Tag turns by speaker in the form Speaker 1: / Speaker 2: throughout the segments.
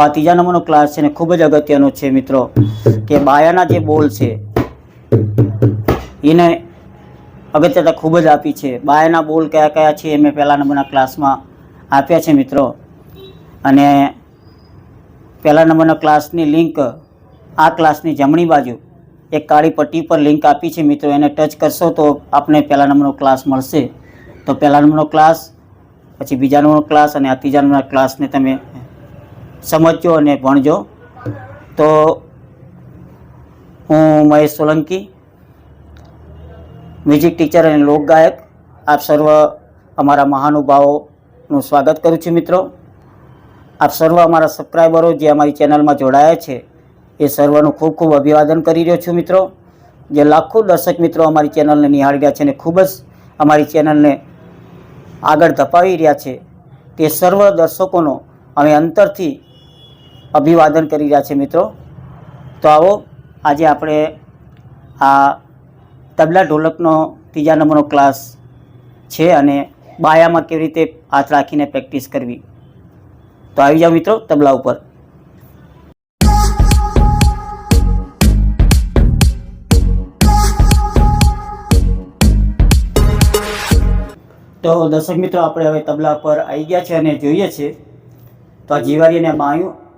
Speaker 1: આ ત્રીજા નંબરનો ક્લાસ છે ને ખૂબ જ અગત્યનો છે મિત્રો, કે બાયાના જે બોલ છે, એને અગત્યતા ખૂબ જ આપી છે. બાયાના બોલ કયા કયા છે એ મેં પહેલા નંબરના ક્લાસમાં આપ્યા છે મિત્રો. અને પહેલા નંબરના ક્લાસની લિંક આ ક્લાસની જમણી બાજુ એક કાળી પટ્ટી પર લિંક આપી છે મિત્રો. એને ટચ કરશો તો આપને પહેલા નંબરનો ક્લાસ મળશે. તો પહેલા નંબરનો ક્લાસ પછી બીજા નંબરનો ક્લાસ અને આ ત્રીજા નંબરના ક્લાસને તમે સમજજો અને ભણજો. તો હું મહેશ સોલંકી મ્યુઝિક ટીચર અને લોક ગાયક. આપ સર્વ અમારા મહાનુભાવોનું સ્વાગત કરું છું મિત્રો. આપ સર્વ અમારા સબસ્ક્રાઈબરો જે અમારી ચેનલમાં જોડાયા છે, એ સર્વનું ખૂબ ખૂબ અભિવાદન કરી રહ્યો છું મિત્રો. જે લાખો દર્શક મિત્રો અમારી ચેનલને નિહાળી રહ્યા છે અને ખૂબ જ અમારી ચેનલને આગળ ધપાવી રહ્યા છે, તે સર્વ દર્શકોનો અમે અંતરથી અભિવાદન કરી રહ્યા છે મિત્રો. તો આવો, આજે આપણે આ તબલા ઢોલકનો ત્રીજા નંબરનો ક્લાસ છે અને બાયામાં કેવી રીતે હાથ રાખીને પ્રેક્ટિસ કરવી. તો આવી જાઓ મિત્રો તબલા ઉપર. તો દર્શક મિત્રો, આપણે હવે તબલા પર આવી ગયા છે અને જોઈએ છે. તો આ જીવારી અને બાયું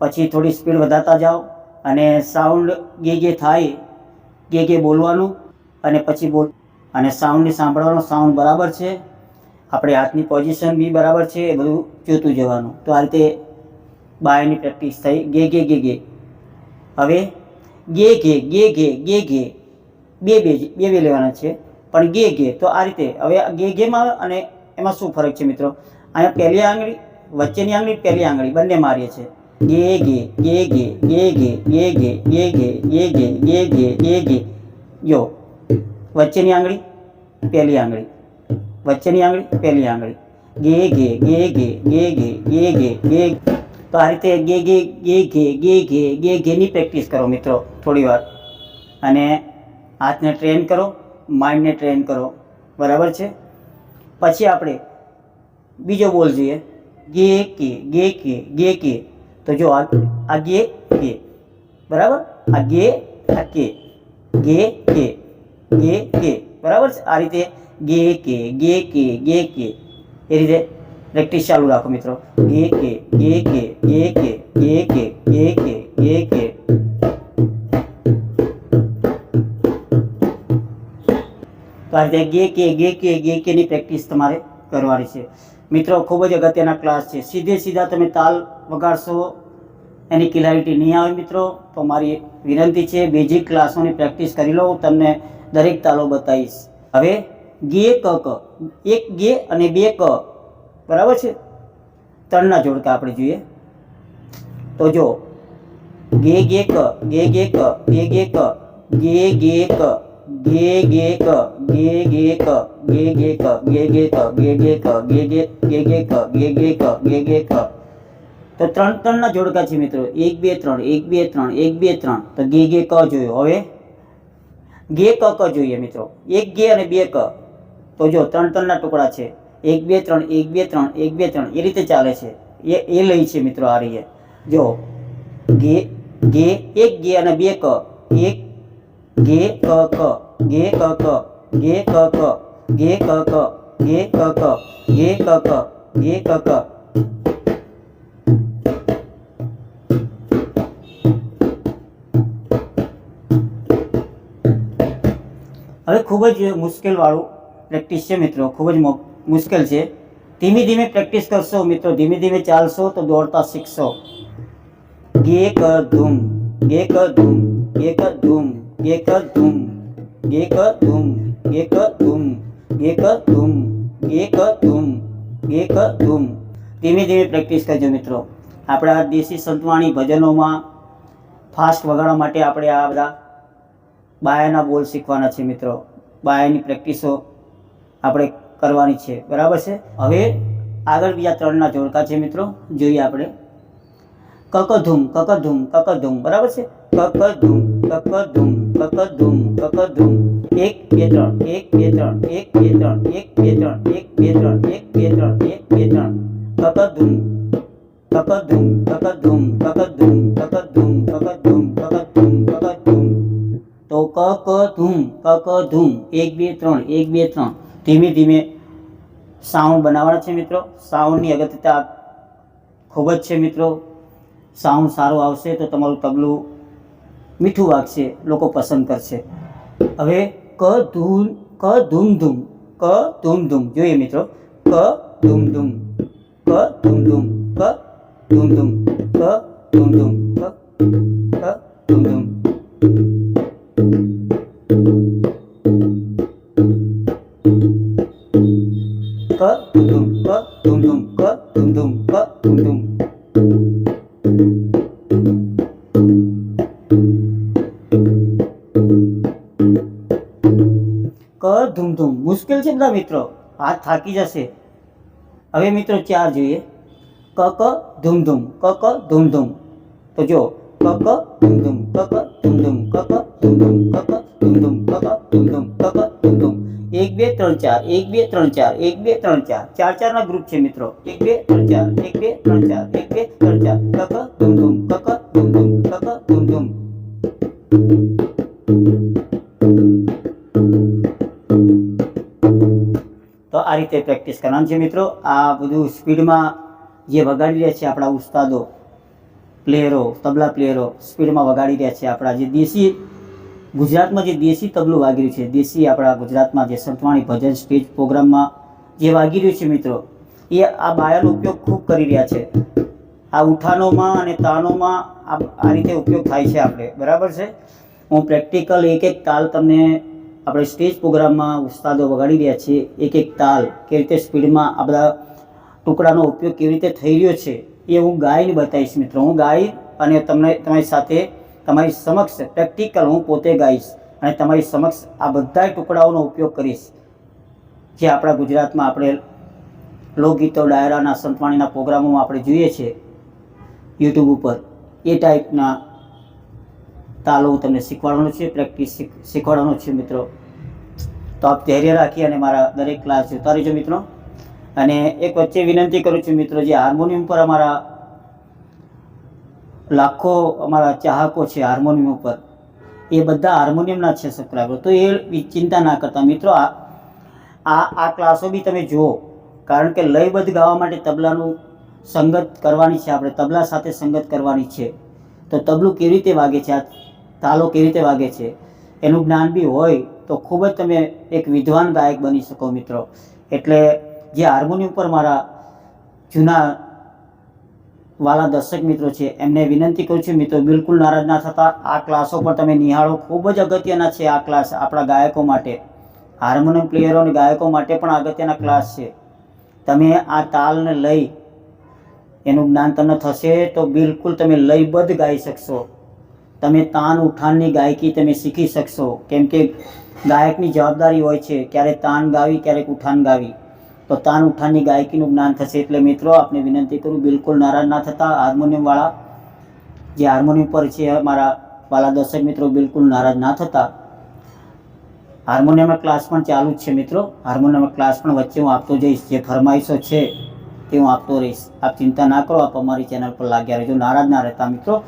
Speaker 1: પછી થોડી સ્પીડ વધારતા જાઓ અને સાઉન્ડ ગે ગે થાય ગે ગે બોલવાનું અને પછી બોલ, અને સાઉન્ડને સાંભળવાનો સાઉન્ડ બરાબર છે. આપણે હાથની પોઝિશન બી બરાબર છે, એ બધું જોતું જવાનું. તો આ રીતે બાયની પ્રેક્ટિસ થઈ, ગે ગે ગે ગે. હવે ગે ઘે ગે ઘે ગે ઘે બે બે બે બે લેવાના છે, પણ ગે ગે. તો આ રીતે, હવે ગે ઘેમાં અને એમાં શું ફરક છે મિત્રો? અહીંયા પહેલી આંગળી, વચ્ચેની આંગળી, પહેલી આંગળી બંને મારીએ છીએ. ગે ગે ગે ગે ગે ગે ગે ગે ગે ગે ગે ગે ગે ગે ગે ગે જો વચ્ચેની આંગળી પહેલી આંગળી વચ્ચેની આંગળી પહેલી આંગળી ગે ગે ગે ગે ગે ગે ગે ગે ગે તો આ રીતે ગે ગે ગે ગે ગે ગે ગે ગેની પ્રેક્ટિસ કરો મિત્રો, થોડી વાર. અને હાથને ટ્રેન કરો માઇન્ડને ટ્રેન કરો. બરાબર છે? પછી આપણે બીજો બોલ જોઈએ. ગે કે ગે કે ગે કે તો જો આ ગે કે બરાબર? આ ગે, આ કે. ગે કે. ગે, કે. બરાબર છે? આ રીતે ગે, કે ગે કે ગે, કે. એ રીતે પ્રેક્ટિસ ચાલુ રાખો મિત્રો. ગે, કે ગે કે ગે કે ગે કે ગે કે ગે, કે. તો આ રીતે ગે, કે ગે કે, ગે, કેની પ્રેક્ટિસ તમારે કરવાની છે. મિત્રો, ખૂબ જ અગત્યના ક્લાસ છે. સીધે સીધા તમે તાલ વગાડશો, એની ક્લેરિટી નહીં આવે મિત્રો. તો મારી વિનંતી છે બેઝિક ક્લાસોની પ્રેક્ટિસ કરી લો, હું તમને દરેક તાલો બતાવીશ. હવે ગે ક ક. એક ગે અને બે ક. બરાબર છે? ત્રણના જોડકા આપણે જોઈએ. તો જો, ગે ગે ક, ગે ગે ક, ગે ગે ક, ગે ગે ક. ગે ગે ક, ગે ગે ક, ગે ગે ક, ગે ગે ક, ગે ગે ક, ગે ગે ગે ગે ક, ગે ગે ક, ગે ગે ક. તો ત્રણ ત્રણના જોડકા છે મિત્રો. એક, બે, ત્રણ, એક, બે, ત્રણ, એક, બે, ત્રણ. તો ગે ગે ક જોયું. હવે ગે ક ક જોઈએ મિત્રો. એક ગે અને બે ક. તો જો ત્રણ ત્રણના ટુકડા છે. એક, બે, ત્રણ, એક, બે, ત્રણ, એક, બે, ત્રણ. એ રીતે ચાલે છે. એ એ લઈ છે મિત્રો આ રહીએ જો ગે ગે, એક, ગે અને બે ક. એક गे क क गे क क गे क क गे क क गे क क गे क क गे क क હવે ખૂબ જ મુશ્કેલવાળું પ્રેક્ટિસ છે મિત્રો ખૂબ જ મુશ્કેલ છે ધીમે ધીમે પ્રેક્ટિસ કરશો મિત્રો ધીમે ધીમે ચાલશો તો દોડતા શીખશો ગે ક ધૂમ ગે ક ધૂમ ગે ક ધૂમ ક ધૂમ ગે ધૂમ. ધીમે ધીમે પ્રેક્ટિસ કરજો મિત્રો. આપણા દેશી સંતવાણી ભજનોમાં ફાસ્ટ વગાડવા માટે આપણે આ બધા બાયાના બોલ શીખવાના છે મિત્રો. બાયાની પ્રેક્ટિસો આપણે કરવાની છે. બરાબર છે? હવે આગળ બીજા ત્રણના જોડકા છે મિત્રો. જોઈએ આપણે. કકધૂમ કકધૂમ કકધૂમ. બરાબર છે? કકધૂમ કકધૂમ કકધૂમ કકધૂમ. એક, બે, ત્રણ, એક, બે, ત્રણ, એક, બે, ત્રણ, એક, બે, ત્રણ, એક, બે, ત્રણ, એક, બે, ત્રણ, એક, બે, ત્રણ. કકધૂમ કકધૂમ કકધૂમ કકધૂમ કકધૂમ કકધૂમ કકધૂમ કકધૂમ. તો કકધૂમ કકધૂમ. એક, બે, ત્રણ, એક, બે, ત્રણ. ધીમે ધીમે સાઉન્ડ બનાવવાના છે મિત્રો. સાઉન્ડની અગત્યતા ખૂબ જ છે મિત્રો. સાઉન્ડ સારું આવશે તો તમારું તબલું મીઠું વાગશે, લોકો પસંદ કરશે. હવે ક ધૂમ ક ધૂમ ધૂમ ક ધૂમ ધૂમ જોઈએ મિત્રો, ક ધૂમ ધૂમ ક ધૂમ ધૂમ ક ધૂમ ધૂમ ક ધૂમ ધૂમ ક ક ધૂમ ધૂમ ક ધૂમ ધૂમ ક ધૂમ ધૂમ ક ધૂમ ધૂમ ક ધૂમ ધૂમ मुश्किल से बता मित्रों हाथ थाकी जैसे हमें मित्रों चार जुए क क धूम धूम क क धूम धूम तो जो क क धूम धूम क क धूम धूम क क धूम धूम क क धूम धूम क क धूम धूम क क धूम धूम एक बे त्र चार एक बे त्र चार एक बे त्र चार चार चार ना ग्रुप है मित्रों एक बे त्र चार एक बे त्र चार एक बे त्र चार क क धूम धूम क क धूम धूम क क धूम धूम આ રીતે પ્રેક્ટિસ કરવાની. છે મિત્રો, આ બધું સ્પીડમાં જે વગાડી રહ્યા છે આપણા ઉસ્તાદો, પ્લેયરો, તબલા પ્લેયરો, સ્પીડમાં વગાડી રહ્યા છે આપણા જે દેશી, ગુજરાતમાં જે દેશી તબલું વાગી રહ્યું છે, દેશી આપણા ગુજરાતમાં જે સંતવાણી ભજન સ્ટેજ પ્રોગ્રામમાં જે વાગી રહ્યું છે મિત્રો, એ આ બાયાનો ઉપયોગ ખૂબ કરી રહ્યા છે. આ ઉઠાનોમાં અને તાનોમાં આ રીતે ઉપયોગ થાય છે આપણે. બરાબર છે? હું પ્રેક્ટિકલ એક એક તાલ તમને આપણે સ્ટેજ પ્રોગ્રામમાં ઉસ્તાદો વગાડી રહ્યા છીએ. એક એક તાલ કેવી રીતે સ્પીડમાં આ બધા ટુકડાનો ઉપયોગ કેવી રીતે થઈ રહ્યો છે એ હું ગાઈને બતાવીશ મિત્રો. હું ગાઈ અને તમને તમારી સાથે તમારી સમક્ષ પ્રેક્ટિકલ હું પોતે ગાઈશ અને તમારી સમક્ષ આ બધા ટુકડાઓનો ઉપયોગ કરીશ. જે આપણા ગુજરાતમાં આપણે લોકગીતો, ડાયરાના, સંતવાણીના પ્રોગ્રામોમાં આપણે જોઈએ છીએ. યુટ્યુબ ઉપર એ ટાઈપના તાલો હું તમને શીખવાડવાનો છે, પ્રેક્ટિસ શીખવાડવાનો છે મિત્રો. તો આપ ધૈર્ય રાખી અને મારા દરેક ક્લાસ જોતા રહેજો મિત્રો. અને એક વચ્ચે વિનંતી કરું છું મિત્રો, જે હાર્મોનિયમ પર અમારા લાખો અમારા ચાહકો છે હાર્મોનિયમ ઉપર, એ બધા હાર્મોનિયમના છે સબસ્ક્રાઈબર તો એ ચિંતા ના કરતા મિત્રો, આ આ ક્લાસો બી તમે જુઓ, કારણ કે લયબદ્ધ ગાવા માટે તબલાનું સંગત કરવાની છે, આપણે તબલા સાથે સંગત કરવાની છે. તો તબલું કેવી રીતે વાગે છે, આ તાલો કેવી રીતે વાગે છે? એનું જ્ઞાન બી હોય તો ખૂબ જ તમે એક વિદ્વાન ગાયક બની શકો મિત્રો. એટલે જે હાર્મોનિયમ પર મારા જૂના વાલા દર્શક મિત્રો છે, એમને વિનંતી કરું છું મિત્રો, બિલકુલ નારાજ ના થતા. આ ક્લાસો પર તમે નિહાળો. ખૂબ જ અગત્યના છે આ ક્લાસ આપણા ગાયકો માટે. હાર્મોનિયમ પ્લેયરો અને ગાયકો માટે પણ અગત્યના ક્લાસ છે. તમે આ તાલને લઈ એનું જ્ઞાન તમને થશે તો બિલકુલ તમે લયબદ્ધ ગાઈ શકશો. તમે તાન ઉઠાણની ગાયકી તમે શીખી શકશો. કેમ કે ગાયકની જવાબદારી હોય છે ક્યારેક તાન ગાવી, ક્યારેક ઉઠાણ ગાવી. તો તાન ઉઠાણની ગાયકીનું જ્ઞાન થશે. એટલે મિત્રો, આપને વિનંતી કરું, બિલકુલ નારાજ ના થતા હાર્મોનિયમવાળા જે હાર્મોનિયમ પર છે મારા વાલા દર્શક મિત્રો, બિલકુલ નારાજ ના થતા. હાર્મોનિયમ ક્લાસ પણ ચાલુ જ છે મિત્રો. હાર્મોનિયમ ક્લાસ પણ વચ્ચે હું આપતો જઈશ. જે ફરમાઈશો છે તે હું આપતો રહીશ. આપ ચિંતા ના કરો, આપ અમારી ચેનલ પર લાગ્યા રહેજો. નારાજ ના રહેતા મિત્રો.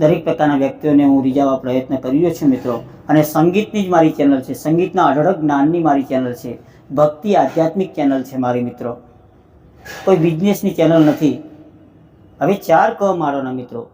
Speaker 1: દરેક પ્રકારના વ્યક્તિઓને હું રીઝાવવા પ્રયત્ન કરી રહ્યો છું, મિત્રો. અને સંગીતની જ મારી ચેનલ છે. સંગીતના અઢળક જ્ઞાનની મારી ચેનલ છે. ભક્તિ આધ્યાત્મિક ચેનલ છે મારી, મિત્રો. કોઈ બિઝનેસની ચેનલ નથી. હવે ચાર ક મારવાના મિત્રો.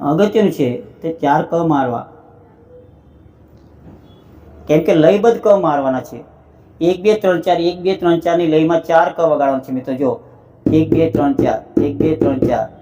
Speaker 1: અગત્યનું છે તે ચાર ક મારવા. કેમ કે લયબદ્ધ ક મારવાના છે. એક, બે, ત્રણ, ચાર. એક, બે, ત્રણ, ચારની લયમાં ચાર ક વગાડવાનું છે, મિત્રો. જો એક, બે, ત્રણ, ચાર. એક, બે, ત્રણ, ચાર.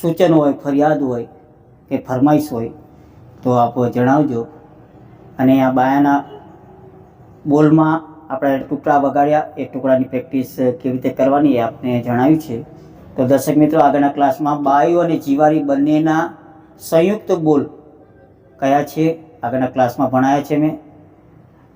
Speaker 1: સૂચન હોય, ફરિયાદ હોય કે ફરમાઈશ હોય, તો આપ જણાવજો. અને આ બાયાના બોલમાં આપણે ટુકડા વગાડ્યા. એ ટુકડાની પ્રેક્ટિસ કેવી રીતે કરવાની એ આપને જણાવ્યું છે. તો દર્શક મિત્રો, આગળના ક્લાસમાં બાયો અને જીવારી બંનેના સંયુક્ત બોલ કયા છે? આગળના ક્લાસમાં ભણાયા છે મેં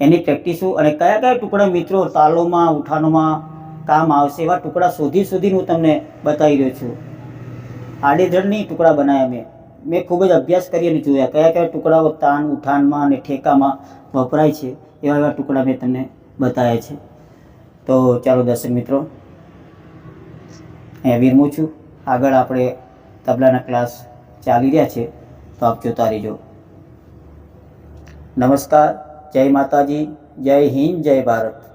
Speaker 1: એની પ્રેક્ટિસો અને કયા કયા ટુકડા મિત્રો તાલોમાં ઉઠાણોમાં કામ આવશે એવા ટુકડા શોધી શોધીને હું તમને બતાવી રહ્યો છું. આડેધડની ટુકડા બનાવ્યા મેં. મેં ખૂબ જ અભ્યાસ કરી અને જોયા. કયા કયા ટુકડાઓ તાન, ઉઠાણમાં અને ઠેકામાં વપરાય છે, એવા એવા ટુકડા મેં તમને બતાવ્યા છે. તો ચાલો દર્શક મિત્રો, અહીંયા વિરમું છું. આગળ આપણે તબલાના ક્લાસ ચાલી રહ્યા છે, તો આપ જોતા રહેજો નમસ્કાર. જય માતાજી. જય હિન્દ, જય ભારત.